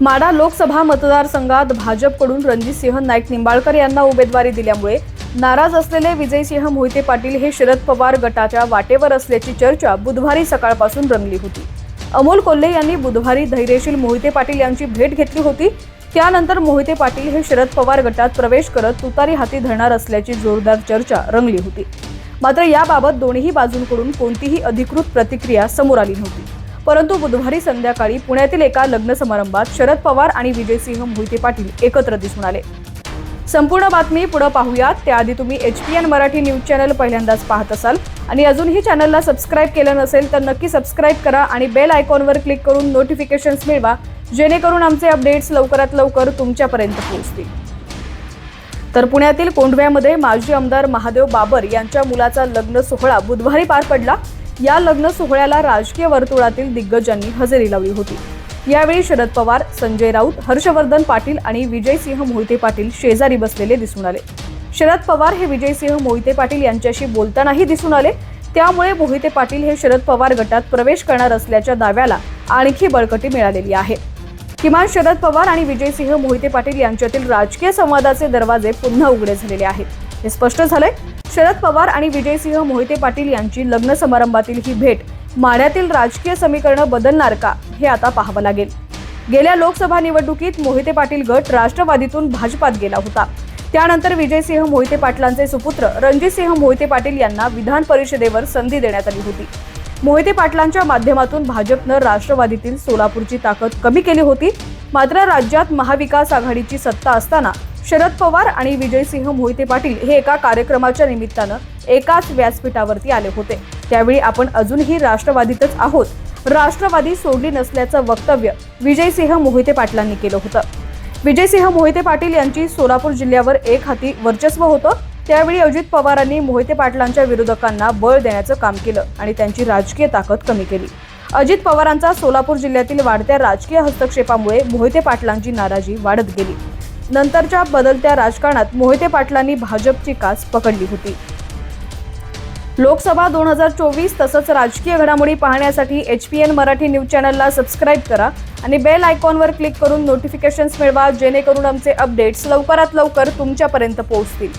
माडा लोकसभा मतदारसंघात भाजपकडून रणजितसिंह नाईक निंबाळकर यांना उमेदवारी दिल्यामुळे नाराज असलेले विजयसिंह मोहिते पाटील हे शरद पवार गटाच्या वाटेवर असल्याची चर्चा बुधवारी सकाळपासून रंगली होती. अमोल कोल्हे यांनी बुधवारी धैर्यशील मोहिते पाटील यांची भेट घेतली होती. त्यानंतर मोहिते पाटील हे शरद पवार गटात प्रवेश करत तुतारी हाती धरणार असल्याची जोरदार चर्चा रंगली होती. मात्र याबाबत दोन्ही बाजूंकडून कोणतीही अधिकृत प्रतिक्रिया समोर आली नव्हती. परंतु बुधवारी संध्याकाळी पुण्यातील एका लग्न समारंभात शरद पवार आणि विजयसिंह मोहिते पाटील एकत्र दिसून आले. संपूर्ण बातमी पुढे पाहूयात. त्याआधी तुम्ही H P N Marathi news channel पहिल्यांदाच पाहत असाल. आणि अजूनही चॅनलला सबस्क्राईब केलं नसेल तर नक्की सबस्क्राईब करा आणि बेल आयकॉनवर क्लिक करून नोटिफिकेशन्स मिळवा जेणेकरून आमचे अपडेट्स लवकरात लवकर तुमच्यापर्यंत पोहोचतील. तर पुण्यातील कोंढव्यामध्ये माजी आमदार महादेव बाबर यांच्या मुलाचा लग्न सोहळा बुधवारी पार पडला. या लग्न सोहळ्याला राजकीय वर्तुळातील दिग्गजांनी हजेरी लावली होती. यावेळी शरद पवार संजय राऊत हर्षवर्धन पाटील आणि विजयसिंह मोहिते पाटील शेजारी बसलेले दिसून आले. शरद पवार हे विजयसिंह मोहिते पाटील यांच्याशी बोलतानाही दिसून आले. त्यामुळे मोहिते पाटील हे शरद पवार गटात प्रवेश करणार असल्याच्या दाव्याला आणखी बळकटी मिळालेली आहे. किमान शरद पवार आणि विजयसिंह मोहिते पाटील यांच्यातील राजकीय संवादाचे दरवाजे पुन्हा उघडे झालेले आहेत. हे स्पष्ट झालंय. शरद पवार आणि विजयसिंह मोहिते पाटील यांची लग्न समारंभातील ही भेट माण्यातील राजकीय समीकरणं बदलणार का हे आता पाहावं लागेल. गेल्या लोकसभा निवडणुकीत मोहिते पाटील गट राष्ट्रवादीतून भाजपात गेला होता. त्यानंतर विजयसिंह मोहिते पाटलांचे सुपुत्र रणजितसिंह मोहिते पाटील यांना विधान परिषदेवर संधी देण्यात आली होती. मोहिते पाटलांच्या माध्यमातून भाजपनं राष्ट्रवादीतील सोलापूरची ताकद कमी केली होती. मात्र राज्यात महाविकास आघाडीची सत्ता असताना शरद पवार आणि विजयसिंह मोहिते पाटील हे एका कार्यक्रमाच्या निमित्तानं एकाच व्यासपीठावरती आले होते. त्यावेळी आपण अजूनही राष्ट्रवादीतच आहोत. राष्ट्रवादी सोडली नसल्याचं वक्तव्य विजयसिंह मोहिते पाटलांनी केलं होतं. विजयसिंह मोहिते पाटील यांची सोलापूर जिल्ह्यावर एक हाती वर्चस्व होतं. त्यावेळी अजित पवारांनी मोहिते पाटलांच्या विरोधकांना बळ देण्याचं काम केलं आणि त्यांची राजकीय ताकद कमी केली. अजित पवारांचा सोलापूर जिल्ह्यातील वाढत्या राजकीय हस्तक्षेपामुळे मोहिते पाटलांची नाराजी वाढत गेली. नंतरच्या बदलत्या राजकारणात मोहिते पाटलांनी भाजपची कास पकडली होती. लोकसभा दोन हजार चोवीस तसंच राजकीय घडामोडी पाहण्यासाठी H P N Marathi news चॅनलला सबस्क्राईब करा आणि बेल आयकॉनवर क्लिक करून नोटिफिकेशन्स मिळवा जेणेकरून आमचे अपडेट्स लवकरात लवकर तुमच्यापर्यंत पोहोचतील.